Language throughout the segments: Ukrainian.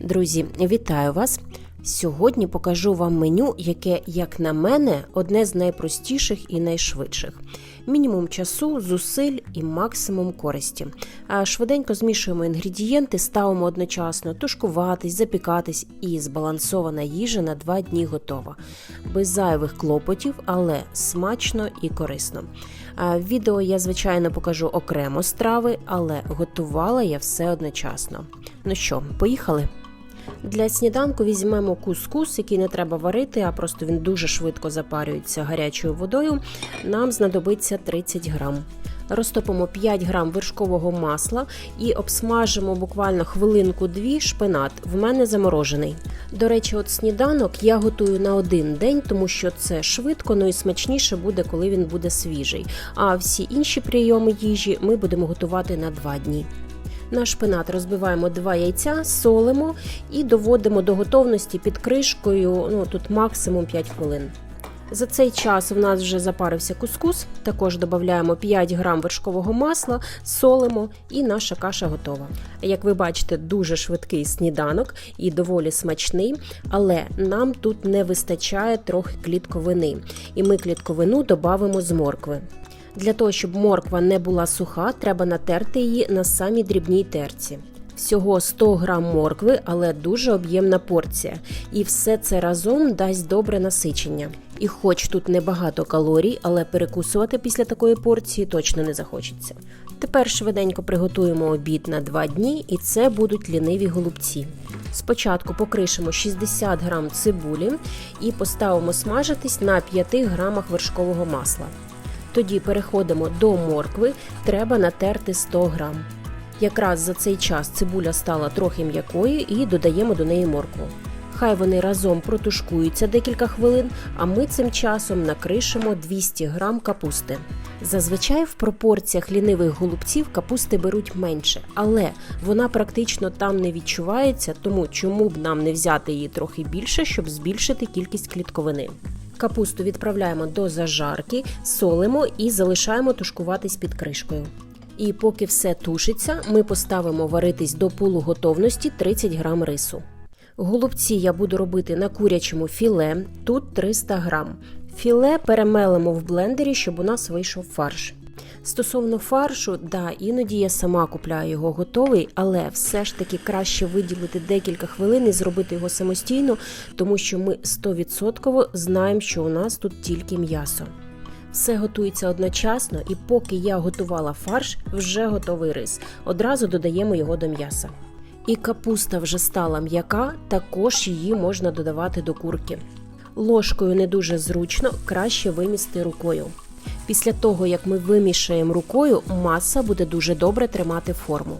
Друзі, вітаю вас! Сьогодні покажу вам меню, яке, як на мене, одне з найпростіших і найшвидших. Мінімум часу, зусиль і максимум користі. Швиденько змішуємо інгредієнти, ставимо одночасно тушкуватись, запікатись і збалансована їжа на два дні готова. Без зайвих клопотів, але смачно і корисно. Відео я, звичайно, покажу окремо страви, але готувала я все одночасно. Ну що, поїхали? Для сніданку візьмемо кускус, який не треба варити, а просто він дуже швидко запарюється гарячою водою. Нам знадобиться 30 грам. Розтопимо 5 грам вершкового масла і обсмажимо буквально хвилинку-дві шпинат. В мене заморожений. До речі, от сніданок я готую на один день, тому що це швидко, ну і смачніше буде, коли він буде свіжий. А всі інші прийоми їжі ми будемо готувати на 2 дні. На шпинат розбиваємо два яйця, солимо і доводимо до готовності під кришкою. Ну тут максимум 5 хвилин. За цей час в нас вже запарився кускус. Також додаємо 5 грам вершкового масла, солимо, і наша каша готова. Як ви бачите, дуже швидкий сніданок і доволі смачний, але нам тут не вистачає трохи клітковини, і ми клітковину додамо з моркви. Для того, щоб морква не була суха, треба натерти її на самій дрібній терці. Всього 100 грам моркви, але дуже об'ємна порція. І все це разом дасть добре насичення. І хоч тут небагато калорій, але перекусувати після такої порції точно не захочеться. Тепер швиденько приготуємо обід на 2 дні, і це будуть ліниві голубці. Спочатку покришимо 60 грам цибулі і поставимо смажитись на 5 грамах вершкового масла. Тоді переходимо до моркви, треба натерти 100 грам. Якраз за цей час цибуля стала трохи м'якою і додаємо до неї моркву. Хай вони разом протушкуються декілька хвилин, а ми цим часом накришимо 200 грам капусти. Зазвичай в пропорціях лінивих голубців капусти беруть менше, але вона практично там не відчувається, тому чому б нам не взяти її трохи більше, щоб збільшити кількість клітковини. Капусту відправляємо до зажарки, солимо і залишаємо тушкуватись під кришкою. І поки все тушиться, ми поставимо варитись до полуготовності 30 грам рису. Голубці я буду робити на курячому філе, тут 300 грам. Філе перемелимо в блендері, щоб у нас вийшов фарш. Стосовно фаршу, да, іноді я сама купляю його готовий, але все ж таки краще виділити декілька хвилин і зробити його самостійно, тому що ми 100% знаємо, що у нас тут тільки м'ясо. Все готується одночасно, і поки я готувала фарш, вже готовий рис. Одразу додаємо його до м'яса. І капуста вже стала м'яка, також її можна додавати до курки. Ложкою не дуже зручно, краще вимісти рукою. Після того, як ми вимішаємо рукою, маса буде дуже добре тримати форму.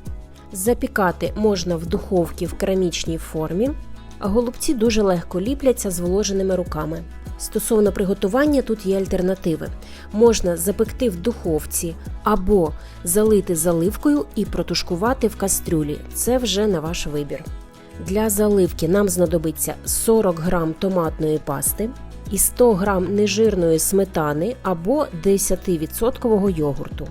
Запікати можна в духовці в керамічній формі, а голубці дуже легко ліпляться зволоженими руками. Стосовно приготування, тут є альтернативи. Можна запекти в духовці або залити заливкою і протушкувати в кастрюлі. Це вже на ваш вибір. Для заливки нам знадобиться 40 грам томатної пасти і 100 грам нежирної сметани або 10% йогурту.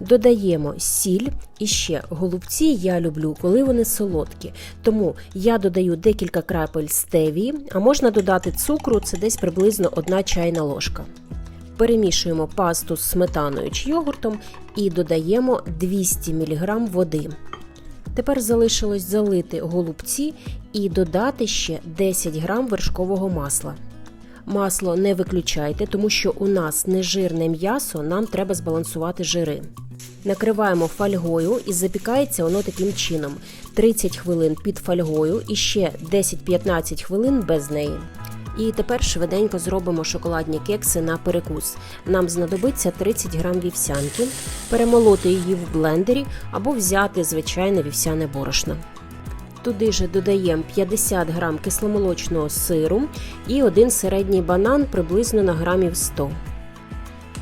Додаємо сіль і ще голубці я люблю, коли вони солодкі. Тому я додаю декілька крапель стевії, а можна додати цукру, це десь приблизно 1 чайна ложка. Перемішуємо пасту з сметаною чи йогуртом і додаємо 200 мг води. Тепер залишилось залити голубці і додати ще 10 грам вершкового масла. Масло не виключайте, тому що у нас нежирне м'ясо, нам треба збалансувати жири. Накриваємо фольгою і запікається воно таким чином: 30 хвилин під фольгою і ще 10-15 хвилин без неї. І тепер швиденько зробимо шоколадні кекси на перекус. Нам знадобиться 30 грам вівсянки, перемолоти її в блендері або взяти звичайне вівсяне борошно. Туди же додаємо 50 грам кисломолочного сиру і один середній банан приблизно на грамів 100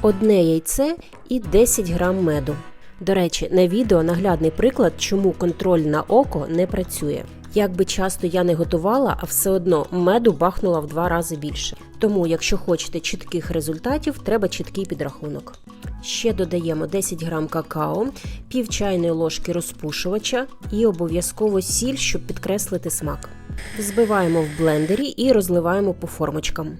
одне яйце і 10 грам меду. До речі, на відео наглядний приклад, чому контроль на око не працює. Як би часто я не готувала, а все одно меду бахнула в два рази більше. Тому, якщо хочете чітких результатів, треба чіткий підрахунок. Ще додаємо 10 грам какао, пів чайної ложки розпушувача і обов'язково сіль, щоб підкреслити смак. Взбиваємо в блендері і розливаємо по формочкам.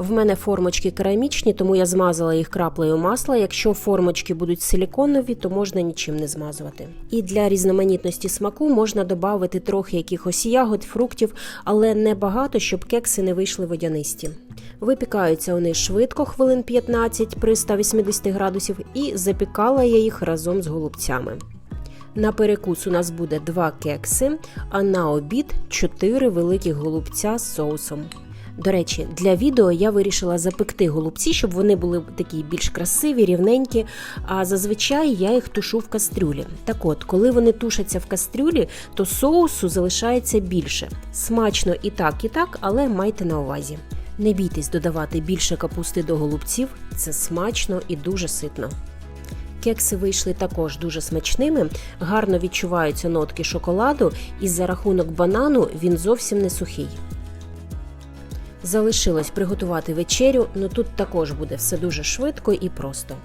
В мене формочки керамічні, тому я змазала їх краплею масла. Якщо формочки будуть силіконові, то можна нічим не змазувати. І для різноманітності смаку можна додати трохи якихось ягод, фруктів, але не багато, щоб кекси не вийшли водянисті. Випікаються вони швидко, хвилин 15 при 180 градусів, і запікала я їх разом з голубцями. На перекус у нас буде 2 кекси, а на обід 4 великих голубця з соусом. До речі, для відео я вирішила запекти голубці, щоб вони були такі більш красиві, рівненькі. А зазвичай я їх тушу в кастрюлі. Так от, коли вони тушаться в кастрюлі, то соусу залишається більше. Смачно і так, і так, але майте на увазі. Не бійтесь додавати більше капусти до голубців, це смачно і дуже ситно. Кекси вийшли також дуже смачними, гарно відчуваються нотки шоколаду, і за рахунок банану він зовсім не сухий. Залишилось приготувати вечерю, але тут також буде все дуже швидко і просто.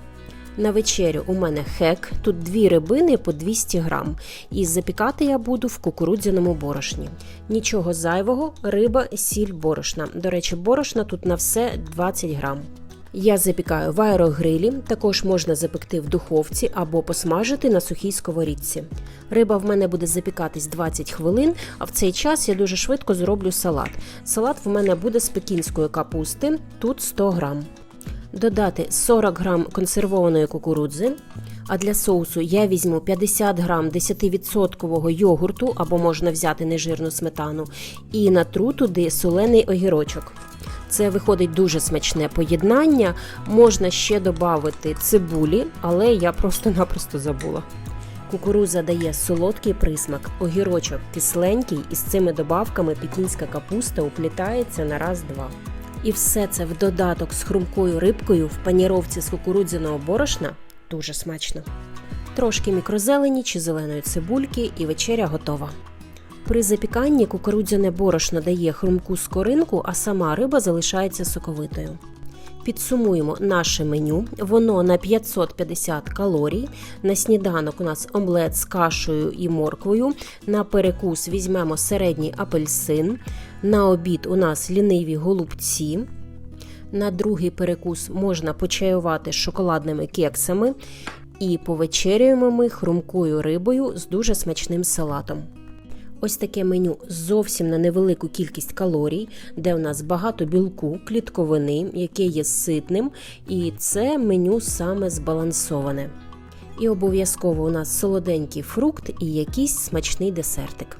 На вечерю у мене хек, тут дві рибини по 200 грам, і запікати я буду в кукурудзяному борошні. Нічого зайвого, риба, сіль, борошна. До речі, борошна тут на все 20 грам. Я запікаю в аерогрилі, також можна запекти в духовці або посмажити на сухій сковорідці. Риба в мене буде запікатись 20 хвилин, а в цей час я дуже швидко зроблю салат. Салат в мене буде з пекінської капусти, тут 100 грам. Додати 40 грам консервованої кукурудзи. А для соусу я візьму 50 грам 10% йогурту або можна взяти нежирну сметану, і натру туди солений огірочок. Це виходить дуже смачне поєднання. Можна ще додати цибулі, але я просто-напросто забула. Кукуруза дає солодкий присмак, огірочок кисленький, і з цими добавками пекінська капуста уплітається на раз-два. І все це в додаток з хрумкою рибкою в паніровці з кукурудзяного борошна дуже смачно. Трошки мікрозелені чи зеленої цибульки, і вечеря готова. При запіканні кукурудзяне борошно дає хрумку скоринку, а сама риба залишається соковитою. Підсумуємо наше меню. Воно на 550 калорій. На сніданок у нас омлет з кашею і морквою. На перекус візьмемо середній апельсин. На обід у нас ліниві голубці. На другий перекус можна почаювати шоколадними кексами. І повечерюємо ми хрумкою рибою з дуже смачним салатом. Ось таке меню зовсім на невелику кількість калорій, де у нас багато білку, клітковини, яке є ситним, і це меню саме збалансоване. І обов'язково у нас солоденький фрукт і якийсь смачний десертик.